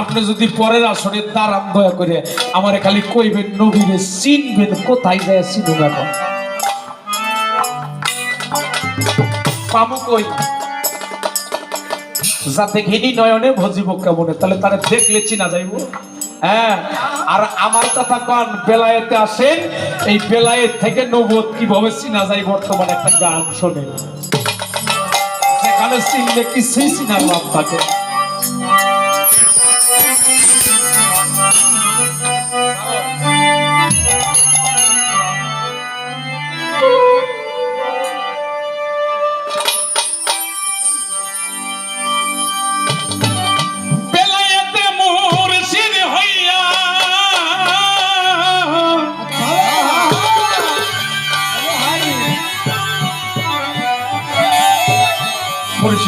আপনি যদি পরের করে খালি কইবেন চিনবেন, কোথায় যায় এখন? যাতে ঘিনি নয়নে ভজিব কেমনে? তাহলে তারা দেখলে চিনা যাইব। হ্যাঁ আর আমার কথা কন, বেলায়েতে আসেন এই বেলায়ের থেকে নবদ কীভাবে চিনা যায় বর্তমানে একটা গান শোনে সেখানে চিনলে সেই চিনার লাভ থাকে?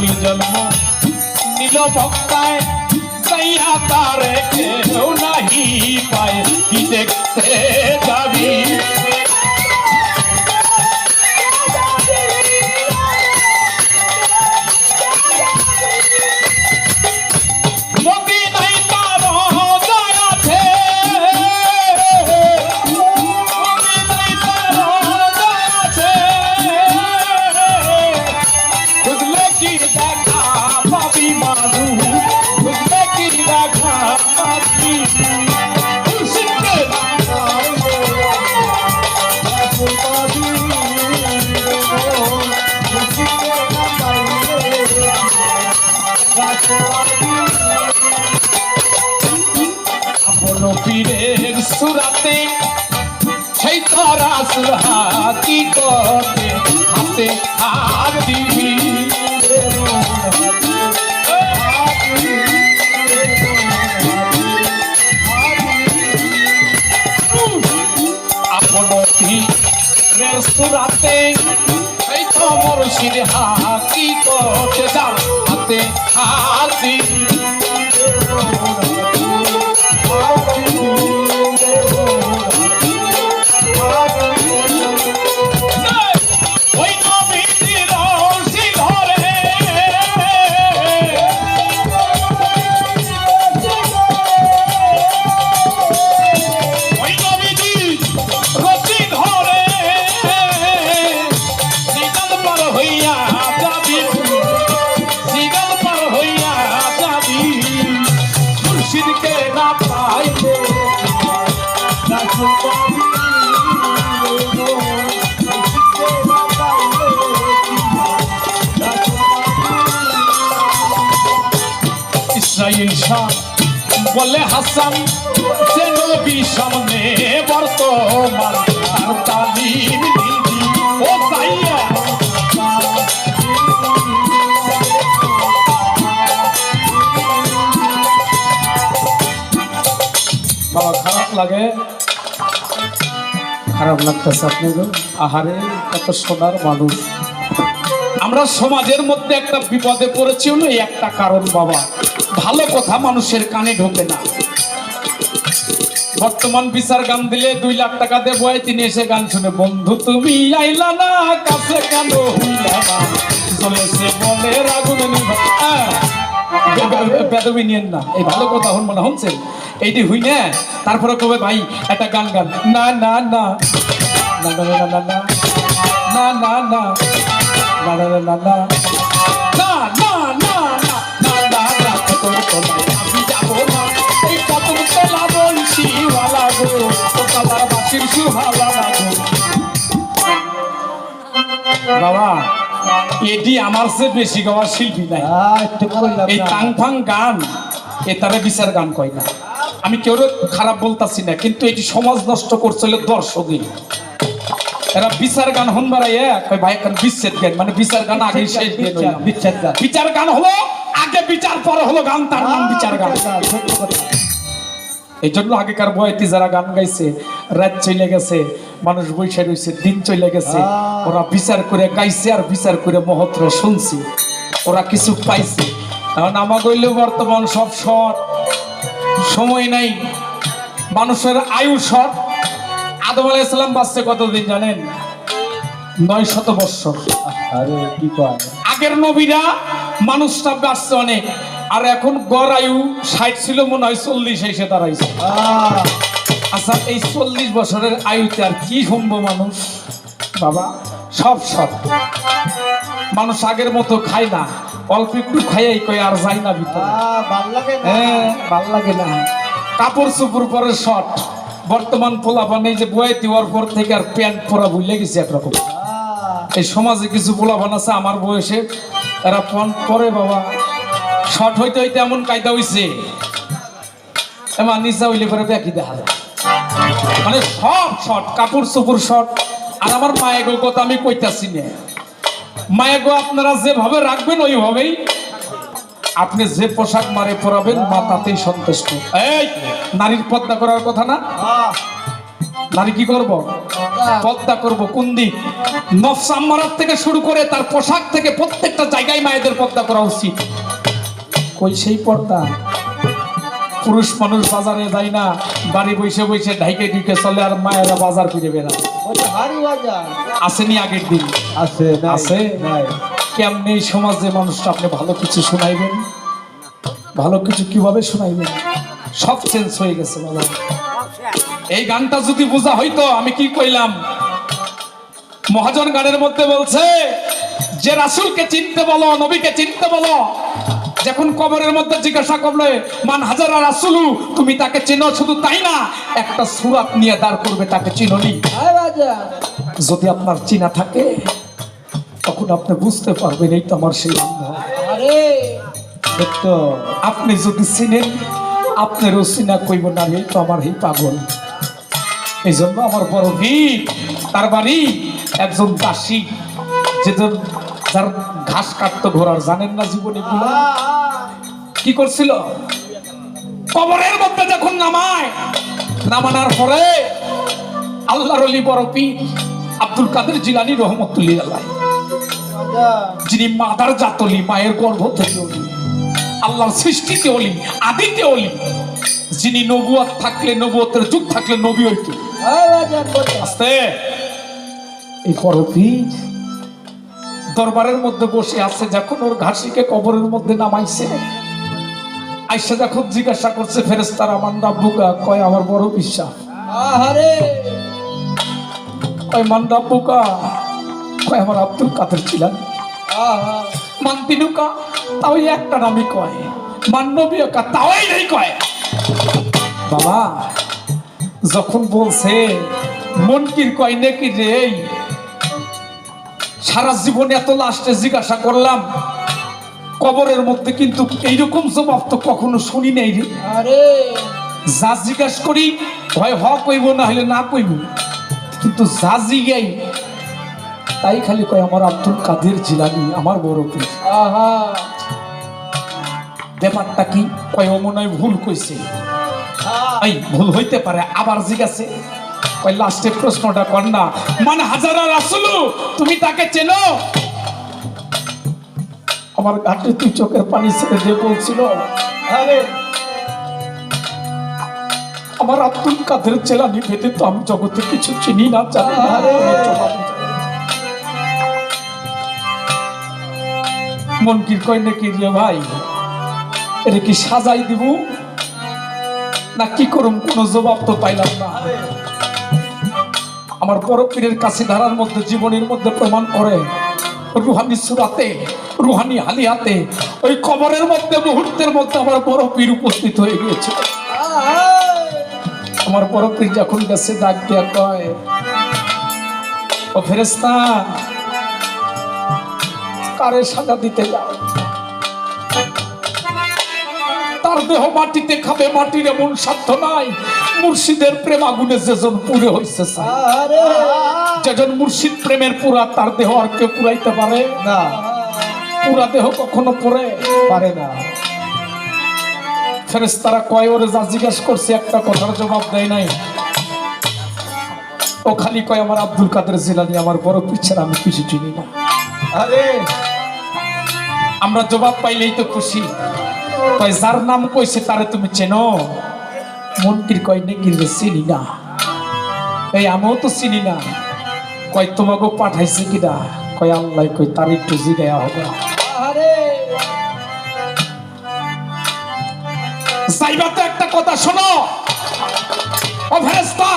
রাসুল জন্ম নিল ভক্তায় চাইনা তারে কেউ নাহি পায়। কি দেখতে যাবি? সুরাতে এই তোমার শিরে হাতি করতে যাও হাতে হাত। ইসরাইল বলে হাসান, সে নবী সামনে বর্তমান, তার তালিম ও তাইয়া বাবা, খারাপ লাগে? খারাপ লাগতেছে আপনি আহারে, কত সোনার মানুষ। আমরা সমাজের মধ্যে একটা বিপদে পড়েছি হলো একটা কারণ, বাবা। ভালো কথা মানুষের কানে ঢোকে না। বর্তমান বিচার গান দিলে দুই লাখ টাকা দেবো তিনি এসে গান শুনে। বন্ধু তুমি আইলা না কাছে কেন হইলা না? আহ, বে- বে- বেদবি নিয়েন না। এই ভালো কথা হন মনে হচ্ছে? এইটি হই না। তারপরে কবে ভাই একটা গান গান। না না না না না না। না না না না না। না না না। না না না না। আমি যাব না। এই কদম তোলা বলছি গো ও কালার বাসির সুহালা গো। বাবা এটি আমার চেয়ে বেশি গাওয়ার শিল্পী নাই। এই গান এ তারা বিচার গান কয় না। আমি কেউ খারাপ বলতাছি না কিন্তু এটি সমাজ নষ্ট করছিল দর্শকই। এরা বিচার গান হন বাড়াই এক ভাই বিচ্ছেদ গান মানে বিচার গান আগে শেষ বিচার গান। বিচার গান হলো আগে বিচার পরে হলো গান তার নাম বিচার গান। এই জন্য আগেকার বয়তি যারা গান গাইছে রাত চলে গেছে মানুষ বৈশা রয়েছে দিন চলে গেছে ওরা বিচার করে গাইছে আর বিচার করে মহত্র শুনছি। ওরা কিছু পাইছে। এখন আমার গইলে বর্তমান সব শট সময় নাই। মানুষের আয়ু শট আদম আলাইসালাম বাঁচছে কতদিন জানেন? নয় শত বৎসর। আরে কি কয়? আগের নবীরা মানুষটা বাঁচছে অনেক। আর এখন গড় আয়ু ষাট ছিল মনে হয় চল্লিশ এসে দাঁড়াইছে। আচ্ছা এই চল্লিশ বছরের আয়ুতে আর কি সম্ভব মানুষ? বাবা সব সব। মানুষ আগের মতো খায় না। অল্প একটু খাইয়াই কয় আর যায় না ভিতরে। হ্যাঁ ভালো লাগে না। কাপড় চুপুর পরে শর্ট। বর্তমান পোলাপান এই যে বয়ে দেওয়ার পর থেকে আর প্যান্ট পরা ভুলে গেছে একরকম। এই সমাজে কিছু পোলাপান আছে আমার বয়সে। এরা প্যান্ট পরে বাবা শর্ট হইতে হইতে এমন কায়দা হইছে। এমন নিচা হইলে পরে দেখা যায়। মানে সব শর্ট কাপড় চোপড় শর্ট। আর আমার মায়েগো কথা আমি কইতাছি না। মায়েগো আপনারা যেভাবে রাখবেন ওইভাবেই আপনি যে পোশাক মারে পরাবেন মা তাতেই সন্তুষ্ট। এই নারীর পর্দা করার কথা না? নারী কি করব? পর্দা করব কোন দিক? নফসাম্মারাত থেকে শুরু করে তার পোশাক থেকে প্রত্যেকটা জায়গায় মায়েদের পর্দা করা উচিত। কই সেই পর্দা? পুরুষ মানুষ বাজারে যায় না বাড়ি বসে বসে ঢাইকে ঢুকে চলে আর মায়েরা বাজার ফিরে বেড়ায়। ওটা আসেনি আগের দিন? আছে আছে? কেমনি সমাজে মানুষটা আপনি ভালো কিছু শোনাইবেন? ভালো কিছু কীভাবে শোনাইবেন? সব চেঞ্জ হয়ে গেছে বাবা এই গানটা যদি বোঝা হইতো আমি কি কইলাম? মহাজন গানের মধ্যে বলছে যে রাসূলকে চিনতে বলো নবীকে চিনতে বলো যখন কবরের মধ্যে জিজ্ঞাসা করলে মান হাজারা রাসুলু তুমি তাকে চেনো? শুধু তাই না একটা সুরাত নিয়ে দাঁড় করবে তাকে চিননি বাজার। যদি আপনার চিনা থাকে তখন আপনি বুঝতে পারবেন এই তো আমার সেই আপনি যদি চিনেন আপনারও চিনা কইব না এই তো আমার এই পাগল। এই জন্য আমার বড় ভিড় তার বাড়ি একজন দাসী, যেজন যার ঘাস কাটতো ঘোরার জানেন না জীবনে কি করছিল? কবরের মধ্যে যখন নামায়, নামানোর পরে আল্লাহর অলি বড় পীর আব্দুল কাদের জিলানি রহমতুল্লাহ। যিনি মাদার জাতলি, মায়ের গর্ভ থেকে অলি। আল্লাহর সৃষ্টিতে অলি, আদিতে অলি। যিনি নবুয়াত থাকলে নবুয়তের যুগ থাকলে নবী হইতো। আস্তে। এই পরপীর দরবারের মধ্যে বসে আছে যখন ওর ঘাসিকে কবরের মধ্যে নামাইছে আইসা যখন জিজ্ঞাসা করছে ফেরেস্তার আমার রাব্বুকা কয় আমার বড় বিশ্বাস? আহারে। কয় মান রাব্বুকা কয় আমার আব্দুল কাদের ছিলেন? আহা। মান্তিনুকা তাও এই একটা নামই কয়। নেই কয়। বাবা যখন বলছে মনকির কয় নাকি রে সারা জীবনে এত লাস্টে জিজ্ঞাসা করলাম। কবরের মধ্যে কিন্তু এইরকম জবাব তো কখনো শুনি নাই রে। আরে। যা জিজ্ঞাস করি হয় হ কইব না হলে না কইব। কিন্তু যা জিগাই তাই খালি কয় আমার আব্দুল কাদের জিলানি আমার বড় আহা। ব্যাপারটা কি? কয় ও মনে ভুল কইছে। এই ভুল হইতে পারে আবার জিজ্ঞাসে। কয় লাস্টে প্রশ্নটা কর না। মানে হাজারা রাসুলু তুমি তাকে চেনো? আমার ঘাটে তুই চোখের পানি ছেড়ে দিয়ে বলছিল আরে আমার আব্দুল কাদের জেলানি ভেদে তো আমি জগতে কিছু চিনি না জানি। মন কি কয় নাকি রে ভাই? এটা কি সাজাই দিব? না কি করুম? কোনো জবাব তো পাইলাম না। আমার বড় পীরের কাছে ধারার মধ্যে, জীবনের মধ্যে প্রমাণ করে, রুহানি সুরাতে, রুহানি হালিয়াতে, ওই কবরের মধ্যে, মুহূর্তের মধ্যে আমার বড় পীর উপস্থিত হয়ে গিয়েছে আমার বড় পীর যখন গেছে, ডাক দিয়া কয়, ও ফেরেস্তা কারে সাজা দিতে যাও? দেহ মাটিতে খাবে মাটির এমন সাধ্য নাই। মুর্শিদের প্রেম আগুনে যেজন পুড়ে হয়েছে যেজন মুর্শিদ প্রেমের পুরা তার দেহ আর কেউ পুরাইতে পারে? না। পুরা দেহ কখনো পরে পারে না। ফেরেস্তারা কয় ওরে যা জিজ্ঞেস করছে একটা কথার জবাব দেয় নাই। ও খালি কয় আমার আব্দুল কাদের জিলানি আমার বড় পিছের আমি কিছু চিনি না। আরে। আমরা জবাব পাইলেই তো খুশি। কয়, যার নাম কইছে তারে তুমি চেনো? মনকির কয়, নে কিন্তু চিনি না। এই, আমিও তো চিনি না। কয়, তোমাকে পাঠাইছে কিনা? কয়, আল্লাহ, কয়, তার একটু জিগায়া হবে। সাইবা তো একটা কথা শোনো। ও ফেরেস্তা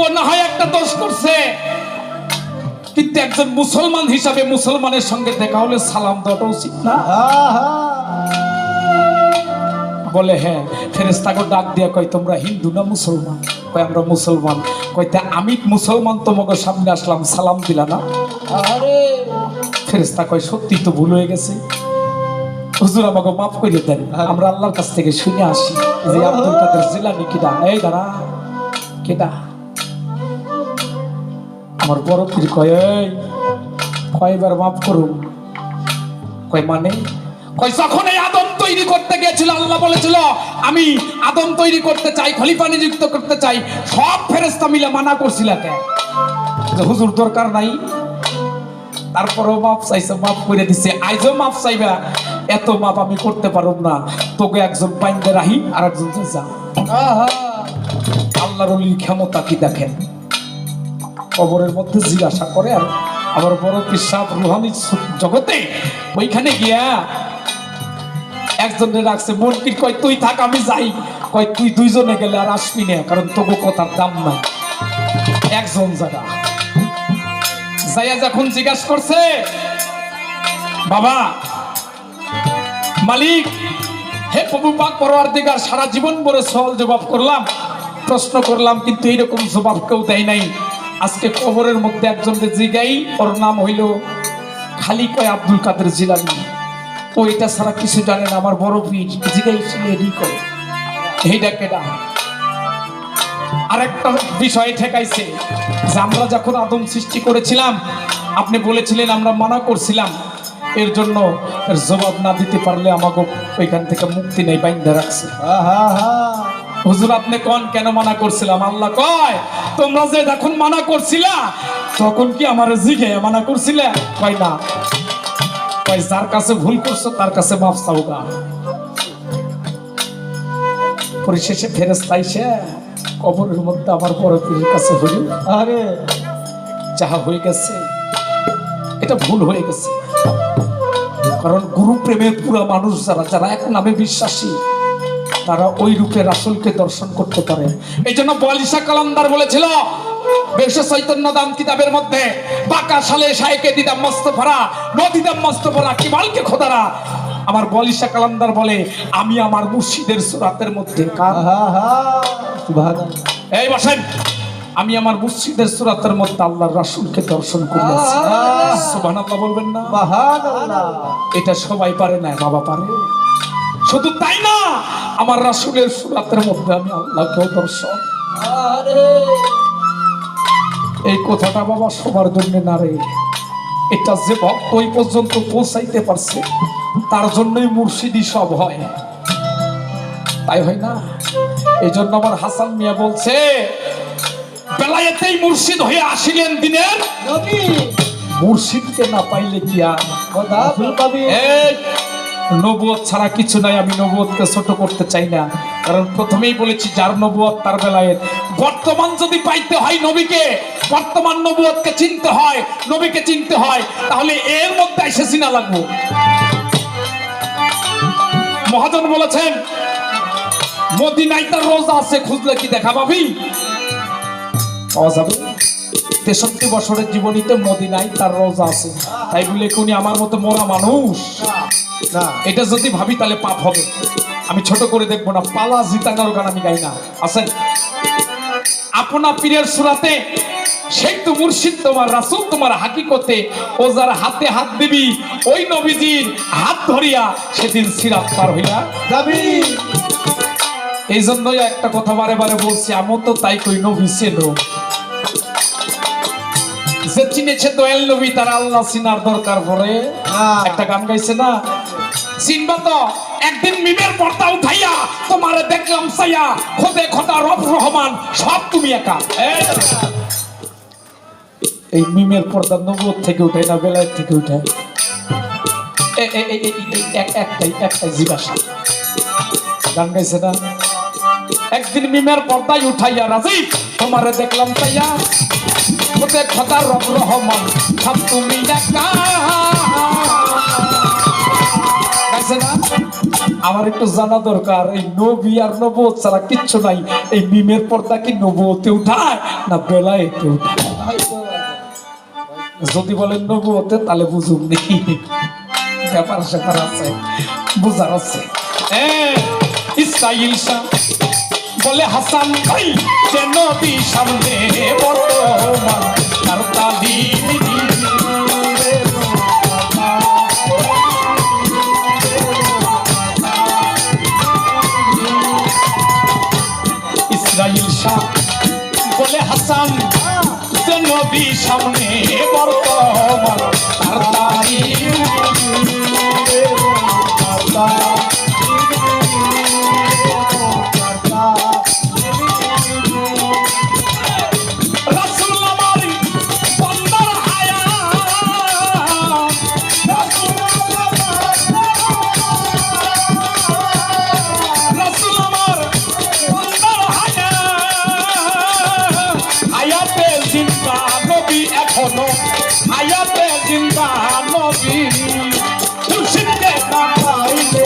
ও না হয় একটা দোষ করছে। কিন্তু একজন মুসলমান হিসাবে মুসলমানের সঙ্গে দেখা হলে সালাম দেওয়াটা উচিত না? বলে হ্যাঁ ফেরেস্তাকে ডাক দিয়া কয় তোমরা হিন্দু না মুসলমান? কয় আমরা মুসলমান। কইতে আমি মুসলমান তোমাকে সামনে আসলাম সালাম দিলা না? আরে ফেরেস্তা কয় সত্যি তো ভুল হয়ে গেছে। হুজুর আমাকে মাফ করে দেন। আমরা আল্লাহর কাছ থেকে শুনে আসি যে আব্দুল কাদের জিলানি কিডা? এই দাঁড়া কেডা? আমার বড় পীর কয় কয়বার মাফ করুন। কয় মানে? কয় যখন এই আদম তৈরি করতে গিয়েছিল, আল্লাহ বলেছিল, আমি আদম তৈরি করতে চাই, খলিফা নিযুক্ত করতে চাই, সব ফেরেস্তা মিলে মানা করছিল যে হুজুর দরকার নাই। তারপরেও মাপ চাইছে মাপ করে দিছে। আইজও মাপ চাইবা। এত মাপ আমি করতে পারব না। তোকে একজন পাইন্দে রাহি আর একজন আহা! আল্লাহর ক্ষমতা কি দেখেন? কবরের মধ্যে জিজ্ঞাসা করে, আর আমার বড় পিসাব রুহানি জগতে, ওইখানে গিয়া একজনের রাখছে মনকির কয় তুই থাক, আমি যাই। কয়, তুই দুইজনে গেলে আর আসবি না, কারণ তবু কথার দাম নাই। একজন জায়গা। যাইয়া যখন জিজ্ঞাসা করছে, বাবা, মালিক, হে প্রভু পাক পরোয়ার দিগার, সারা জীবন ভরে সওয়াল জবাব করলাম, প্রশ্ন করলাম, কিন্তু এইরকম জবাব কেউ দেয় নাই। আজকে কবরের মধ্যে একজন জিগাই, ওর নাম হইল খালি কয় আব্দুল কাদের জিলানি। ও এটা ছাড়া কিছু জানে না, আমার বড় বীর জিগাই ছিল করে। এইটা কেডা? আরেকটা বিষয় ঠেকাইছে যে আমরা যখন আদম সৃষ্টি করেছিলাম, আপনি বলেছিলেন আমরা মানা করছিলাম, এর জন্য জবাব না দিতে পারলে আমাকে ওইখান থেকে মুক্তি নেই, বাইন্দা রাখছে। আহা আহা। হুজুর, আপনি কোন কেন মানা করছিলাম? আল্লাহ কয়, তোমরা যে যখন মানা করছিলা, তখন কি আমার জিগে মানা করছিলে? কয় না। কয়, যার কাছে ভুল করছ, তার কাছে মাফ চাওগা পরিশেষে ফেরেস্তা এসে কবরের মধ্যে আমার বড় পীরের কাছে হইল আরে, যাহা হয়ে গেছে, এটা ভুল হয়ে গেছে। কারণ গুরু প্রেমের পুরা মানুষ যারা যারা এক নামে বিশ্বাসী তারা ওই রূপে রাসুলকে দর্শন করতে পারে। এই জন্য বলিসা কালান্দার বলেছিল বেশ চৈতন্য দাম কিতাবের মধ্যে বাঁকা সালে দিদাম নদীদাম কিমালকে খোদারা। আমার বলিসা বলে আমি আমার মুর্শিদের সুরাতের মধ্যে এই বসেন আমি আমার মুর্শিদের সুরাতের মধ্যে আল্লাহর রাসুলকে দর্শন! সুবহানাল্লাহ বলবেন না। এটা সবাই পারে না বাবা পারে। শুধু তাই না আমার রাসূলের সুরাতের মধ্যে আমি আল্লাহকেও দর্শন। এই কথাটা বাবা সবার জন্য না রে। এটা যে ভক্ত ওই পর্যন্ত পৌঁছাইতে পারছে তার জন্যই মুর্শিদি সব হয়। তাই হয় না? এই জন্য আমার হাসান মিয়া বলছে বেলায়েতেই মুর্শিদ হয়ে আসিলেন দিনের। মুর্শিদকে না পাইলে কি আর? নবুয়ত ছাড়া কিছু নাই, আমি নবুয়তকে ছোট করতে চাই না। কারণ প্রথমেই বলেছি, যার নবুয়ত তার বেলায় বর্তমান যদি পাইতে হয় নবীকে, বর্তমান নবুয়তকে চিনতে হয়, নবীকে চিনতে হয়, তাহলে এর মধ্যে এসে চিনা লাগবো। মহাজন বলেছেন, মদিনায় তার রোজা আছে, খুঁজলে কি দেখা পাবি? তেষট্টি বছরের জীবনীতে মদিনায় তার রোজা আছে। তাই বলে কি উনি আমার মতো মরা মানুষ? এটা যদি ভাবি তাহলে পাপ হবে। আমি ছোট করে দেখব না। পালা জিতানোর গান আমি গাই না। আছেন? আপনা পীরের সুরাতে সেই তো মুর্শিদ তোমার রাসূল তোমার হাকিকতে ও যার হাতে হাত দিবি ওই নবীজির হাত ধরিয়া সেদিন সিরাত পার হইয়া যাবি। এই জন্যই একটা কথা বারে বারে বলছি আমি তো তাই কই নবী ছিল যে চিনেছে দয়াল নবী তার আল্লাহ চিনার দরকার পড়ে। হ্যাঁ। একটা গান গাইছে না? একদিন মিমের পর্দা উঠাইয়া তোমারে দেখলাম সাইয়া খোদে খোদা রব রহমান তুমি পর্দায় উঠাইয়া দেখলাম তাইয়া ওতে খোদা রব রহমান, সব তুমি একা। গাইছে না? আমার একটু জানা দরকার, এই নবী আর নবত ছাড়া কিচ্ছু নাই। এই মিমের পর্দা কি নবতে উঠায় না বেলায় উঠায়? যদি বলেন নবুয়তে তাহলে বুঝুন নেই ব্যাপার স্যাপার আছে, বুঝার আছে। বলে হাসান ভাই, যে নবী সামনে বর্তমান, তার তালি হাসান যে নবী সামনে বর্তমান তার পাইলে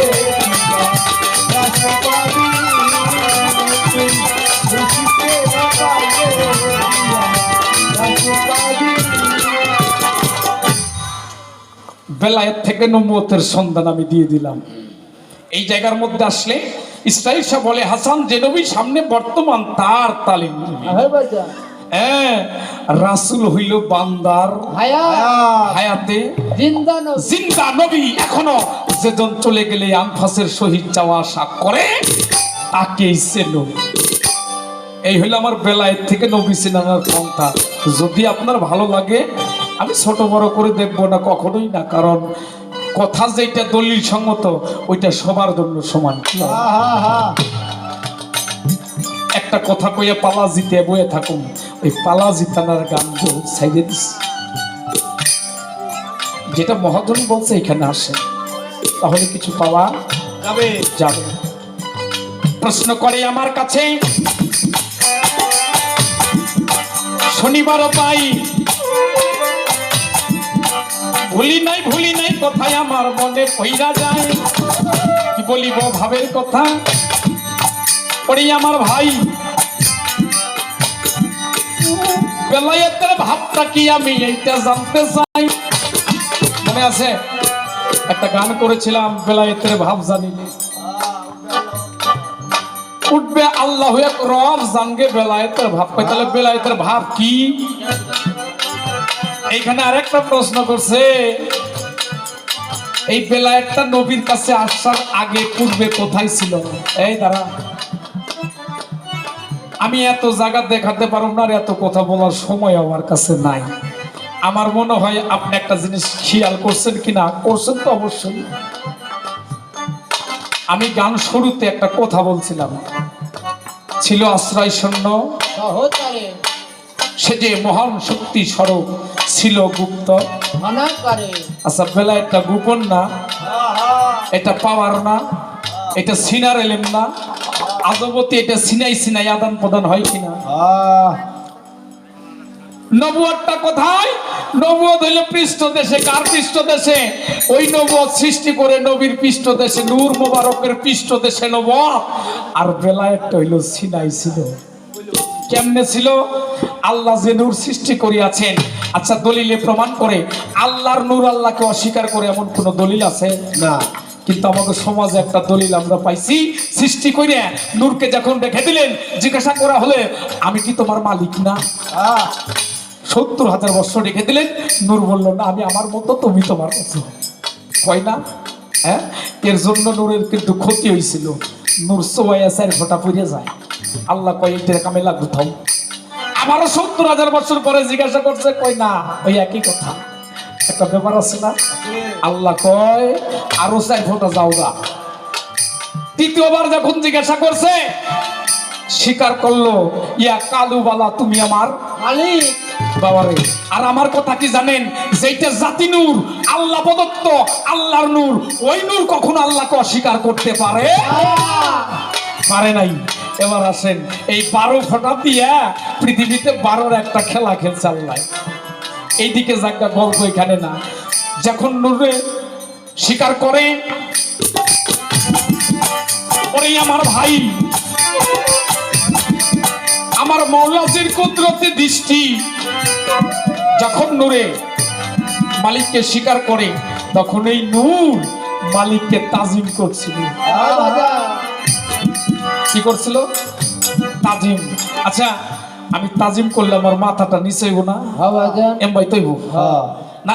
বেলায়েত থেকে নমতের সন্ধান আমি দিয়ে দিলাম। এই জায়গার মধ্যে আসলে ইসরাইল শাহ বলে, হাসান, যে নবী সামনে বর্তমান তার তালিম। নিবি। হ্যাঁ রাসুল হইল বান্দার হায়াতে। জিন্দা নবী। এখনও যেজন চলে গেলে আনফাসের সহিত যাওয়া আশা করে তাকেই চেন এই হইল আমার বেলায় থেকে নবী সিনানার পন্থা। যদি আপনার ভালো লাগে আমি ছোট বড় করে দেখব না কখনোই না কারণ কথা যেটা দলিল সঙ্গত ওইটা সবার জন্য সমান। একটা কথা কইয়া পালা জিতে বয়ে থাকুন। ওই পালা জিতানার গান সাইডে দিস যেটা মহাজন বলছে এখানে আসে। তাহলে কিছু পাওয়া যাবে। যাবে। প্রশ্ন করে আমার কাছে। শনিবার পাই ভুলি নাই ভুলি নাই কথায় আমার মনে পইরা যায়। কি বলিব ভাবের কথা? ওরে আমার ভাই। বেলায়েতের ভাবটা কি আমি এইটা জানতে চাই? মনে আছে? একটা গান করেছিলাম, বেলায়েতের ভাব উঠবে আল্লাহ রব বেলায়েতের ভাব তাহলে বেলায়েতের ভাব কি? এইখানে আরেকটা প্রশ্ন করছে, এই বেলায়েতটা নবীর কাছে আসার আগে, পূর্বে কোথায় ছিল? এই দাঁড়া আমি এত জায়গা দেখাতে পারব না আর এত কথা বলার সময় আমার কাছে নাই। আমার মনে হয় আপনি একটা জিনিস খেয়াল করছেন কিনা? করছেন তো অবশ্যই। আমি গান শুরুতে একটা কথা বলছিলাম। ছিল আশ্রয় শূন্য। সে যে মহান শক্তি স্বরূপ ছিল গুপ্ত। আচ্ছা বেলা একটা গোপন না? এটা পাওয়ার না? এটা সিনার এলেম না? আজবতী এটা সিনাই সিনাই আদান প্রদান হয় কিনা? নবুয়টা কোথায়? নবুয়ত হইল পৃষ্ঠ দেশে। কার পৃষ্ঠ দেশে? ওই নবুয়ত সৃষ্টি করে নবীর পৃষ্ঠ দেশে নূর মোবারকের পৃষ্ঠ দেশে নবুয়ত। আর বেলায়েতটা হইল সিনাই ছিল। কেমনে ছিল? আল্লাহ যে নূর সৃষ্টি করিয়াছেন। আচ্ছা দলিলে প্রমাণ করে। আল্লাহর নূর আল্লাহকে অস্বীকার করে এমন কোন দলিল আছে? না। কিন্তু আমাদের সমাজে একটা দলিল আমরা পাইছি, সৃষ্টি করে নূরকে যখন রেখে দিলেন, জিজ্ঞাসা করা হলে, আমি কি তোমার মালিক না? সত্তর হাজার বছর রেখে দিলেন, নূর বলল, না, আমি আমার মতো, তুমি তোমার মতো। কয় না? হ্যাঁ? এর জন্য নূরের কিন্তু ক্ষতি হয়েছিল নূর সোয়াইয়া চার ফোটা পড়ে যায়। আল্লাহ কয় এটা কামে লাগু থাও। আবারও সত্তর হাজার বছর পরে জিজ্ঞাসা করছে, কয় না ওই একই কথা। একটা ব্যাপার আছে না? আল্লাহ কয়, আরও চার ফোটা যাও গা। তৃতীয়বার যখন জিজ্ঞাসা করছে, স্বীকার করল, ইয়া কালুবালা, তুমি আমার বাবারে, আর আমার কথা কি জানেন? যেটা জাতি নূর, আল্লাহ প্রদত্ত, আল্লাহর নূর, ওই নূর কখনো আল্লাহকে অস্বীকার করতে পারে? পারে নাই। এবার আসেন, এই বারো ফোঁটা দিয়া পৃথিবীতে বারোর একটা খেলা খেলছে আল্লাহ। এইদিকে জায়গা গল্প এখানে না। যখন নূরে স্বীকার করে ওরে আমার ভাই আমার মৌলাজির কুদরতে দৃষ্টি। যখন নূরে মালিককে স্বীকার করে তখন এই নূর মালিককে তাজিম করছিল। কি করছিল? তাজিম। আচ্ছা আমি তাজিম করলে আমার মাথাটা নিচে হইব না? এম ভাই তৈব। না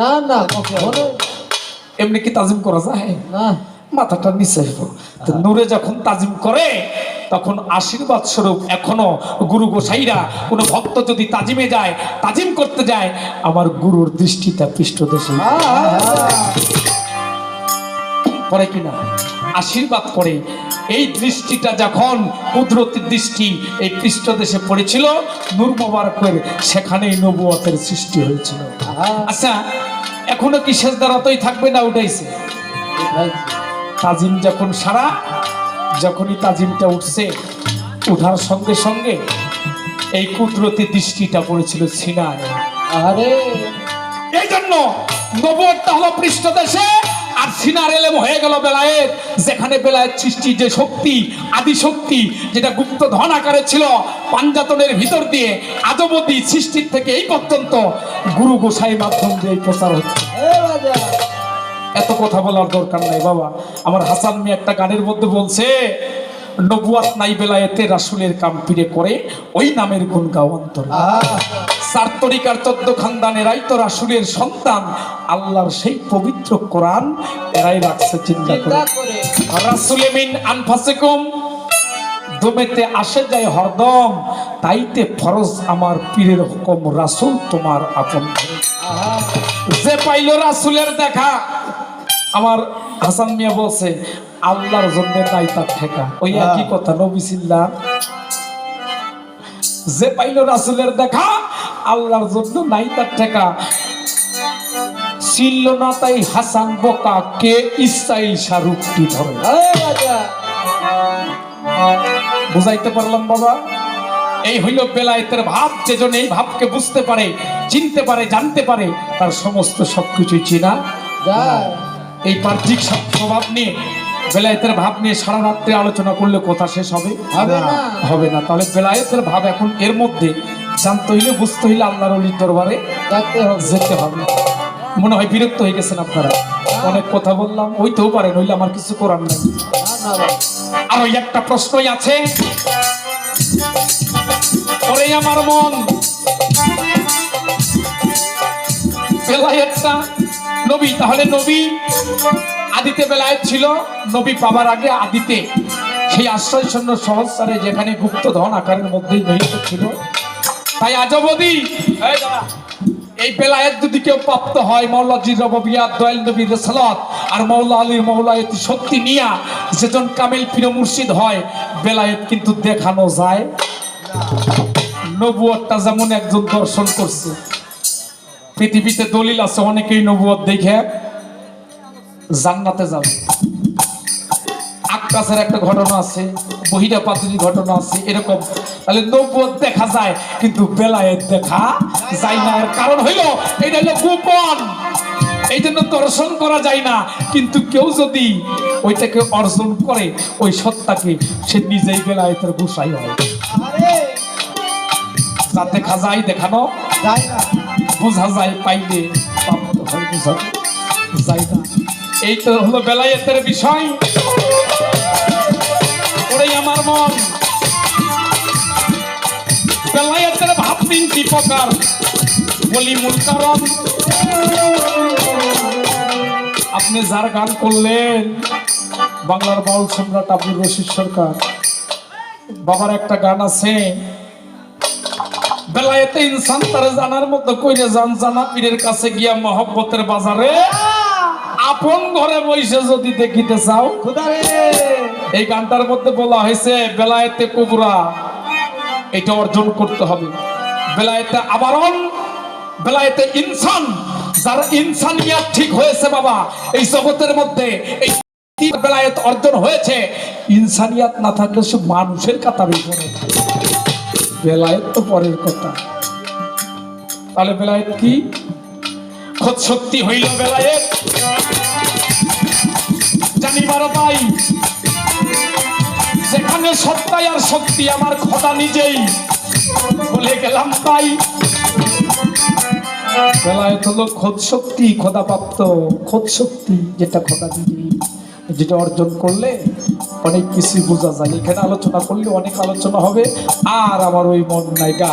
না না এমনি কি তাজিম করা যায়? না। মাথাটা নিচে হইব। তো নূরে যখন তাজিম করে তখন আশীর্বাদ স্বরূপ এখনও গুরু গোসাইরা কোনো ভক্ত যদি তাজিমে যায় তাজিম করতে যায় আমার গুরুর দৃষ্টিটা পৃষ্ঠদেশে। করে কিনা? আশীর্বাদ করে এই দৃষ্টিটা যখন কুদরতি দৃষ্টি এই পৃষ্ঠদেশে পড়েছিল নূর মোবারকের সেখানেই নবুয়তের সৃষ্টি হয়েছিল। আচ্ছা এখনও কি শেষদারতই থাকবে না উঠাইছে? তাজিম যখন সারা যখনই তাজিমটা উঠছে উঠার সঙ্গে সঙ্গে এই কুদরতি দৃষ্টিটা পড়েছিল সিনায়। আরে এই জন্য নবরটা হলো পৃষ্ঠদেশে আর সিনার এলেম হয়ে গেল বেলায়েত যেখানে বেলায়েত সৃষ্টির যে শক্তি আদি শক্তি যেটা গুপ্ত ধন আকারে ছিল পাঞ্জাতনের ভিতর দিয়ে আজবতী সৃষ্টির থেকে এই পর্যন্ত গুরু গোসাই মাধ্যম দিয়ে প্রচার হচ্ছে। এত কথা বলার দরকার নাই বাবা। আমার হাসান মি একটা গানের মধ্যে বলছে নবুয়াত নাই বেলায়েতে রাসুলের কাম পিড়ে করে ওই নামের গুণ গাও অন্তর। আহ, চার তরিকার চোদ্দ খানদানেরাই তো রাসুলের সন্তান আল্লাহর সেই পবিত্র কোরআন এরাই রাখছে চিন্তা করে। রাসুলে মিন আনফাসিকুম দমেতে আসে যায় হরদম তাইতে ফরজ আমার পীরের হুকম রাসুল তোমার আপন যে পাইল রাসুলের দেখা আমার হাসান মিয়া বলছে আল্লাহর জন্য তাই তার ঠেকা। ওই একই কথা? নবিসিল্লা যে পাইল রাসুলের দেখা আল্লাহর জন্য নাই তার ঠেকা। ছিল না তাই হাসান বোকা কে শাহরুখটি ধরে? বুঝাইতে পারলাম বাবা? এই হইল বেলায়েতের ভাব যেজন এই ভাবকে বুঝতে পারে চিনতে পারে জানতে পারে তার সমস্ত সবকিছু চিনা। এই সব- স্বভাব নিয়ে বেলায়েতের ভাব নিয়ে সারা রাত্রে আলোচনা করলে কথা শেষ হবে? হবে না। হবে না। তাহলে বেলায়েতের ভাব এখন এর মধ্যে জানতে হইলে বুঝতে হইলে আল্লাহর অলির দরবারে যেতে হবে। মনে হয় বিরক্ত হয়ে গেছেন আপনারা। অনেক কথা বললাম হইতেও পারে নইলে আমার কিছু করার নেই। আর ওই একটা প্রশ্নই আছে। ওরে আমার মন। বেলায়েতটা নবী, তাহলে নবী আদিতে বেলায়েত ছিল, নবী পাবার আগে আদিতে। সেই আশ্রয় শূন্য সহস্রে যেখানে গুপ্ত ধন আকারের মধ্যেই নিহিত ছিল। তাই এই দাঁড়া। এই বেলায়েত যদি কেউ প্রাপ্ত হয়, মৌলা জিরবিয়াত দয়াল নবীর সালাত আর মৌলা আলীর মৌলায়ত শক্তি নিয়া, যেজন কামিল পীর মুর্শিদ হয়, বেলায়েত কিন্তু দেখানো যায় নবুয়তটা যেমন একজন দর্শন করছে। পৃথিবীতে দলিল আছে, অনেকেই নবুয়ত দেখে জান্নাতে যাবে। আকাশের একটা ঘটনা আছে, বহিরা পাতুরি ঘটনা আছে, এরকম। তাহলে নব্বত দেখা যায়, কিন্তু বেলায়েত দেখা যায় না। এর কারণ হইল, এটা হলো গোপন। এই জন্য দর্শন করা যায় না। কিন্তু কেউ যদি ওইটাকে অর্জন করে, ওই সত্তাকে, সে নিজেই বেলায়েতের গুসাই হয় দেখা যায়, দেখানো যাই না। বোঝা যায় পাইলে যায় না। এই তো হলো বেলায়েতের বিষয়। ওরে আমার মন। বেলায়েতের ভাব তিনটি প্রকার। বলি মূল কারণ। আপনি যার গান করলেন, বাংলার বাউল সম্রাট আব্দুর রশিদ সরকার, বাবার একটা গান আছে বেলায়েতে ইনসান তারে জানার মতো কইরে জান জানা পীরের কাছে গিয়া মহব্বতের বাজারে। আপন ঘরে বসে যদি দেখিতে চাও। এই গানটার মধ্যে বলা হয়েছে বেলায়েতে কুবরা। এটা অর্জন করতে হবে। বেলায়েতে আবরণ বেলায়েতে ইনসান। যার ইনসানিয়াত ঠিক হয়েছে বাবা এই জগতের মধ্যে এই বেলায়েত অর্জন হয়েছে। ইনসানিয়াত না থাকলে সে মানুষের কাতারে পড়ে। বেলায়েত তো পরের কথা। তাহলে বেলায়েত কি? খোদ শক্তি হইল বেলায়েত। জানিবার পাই যেখানে সত্তাই আর শক্তি, আমার খোদা নিজেই। বলে গেলাম তাই। বেলায়েত হলো খোদ শক্তি খোদা প্রাপ্ত খোদ শক্তি, যেটা খোদা নিজেই। যেটা অর্জন করলে অনেক কিছু বোঝা যায়। এখানে আলোচনা করলে অনেক আলোচনা হবে। আর আমার ওই মন নাই গা।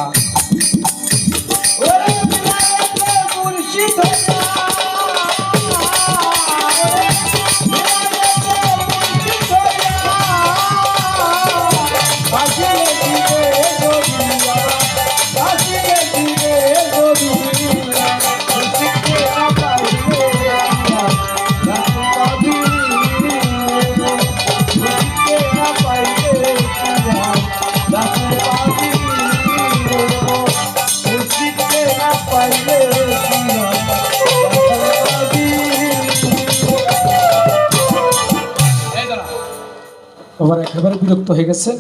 একেবারে বিরক্ত হয়ে গেছেন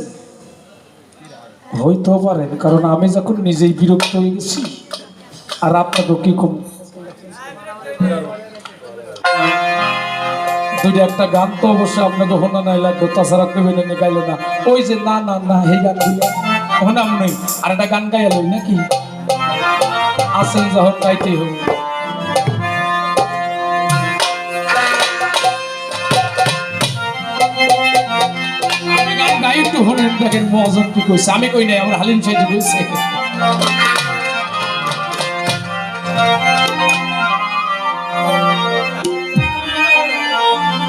হইতেও পারেন কারণ আমি যখন নিজেই বিরক্ত হয়ে গেছি, আর আপনাদের কি কম? দুইটা একটা গান তো অবশ্যই আপনাকে হোনা নাই লাগবে, তাছাড়া কেবে নেই গাইলে না। ওই যে না না না, এই গানগুলো হোনাম নেই, আর একটা গান গাইল নাকি? আসেন যখন গাইতেই হবে। একটু হলেন দেখেন মহাজন কি কইছে? আমি কই নাই আমার হালিম সাহেব কইছে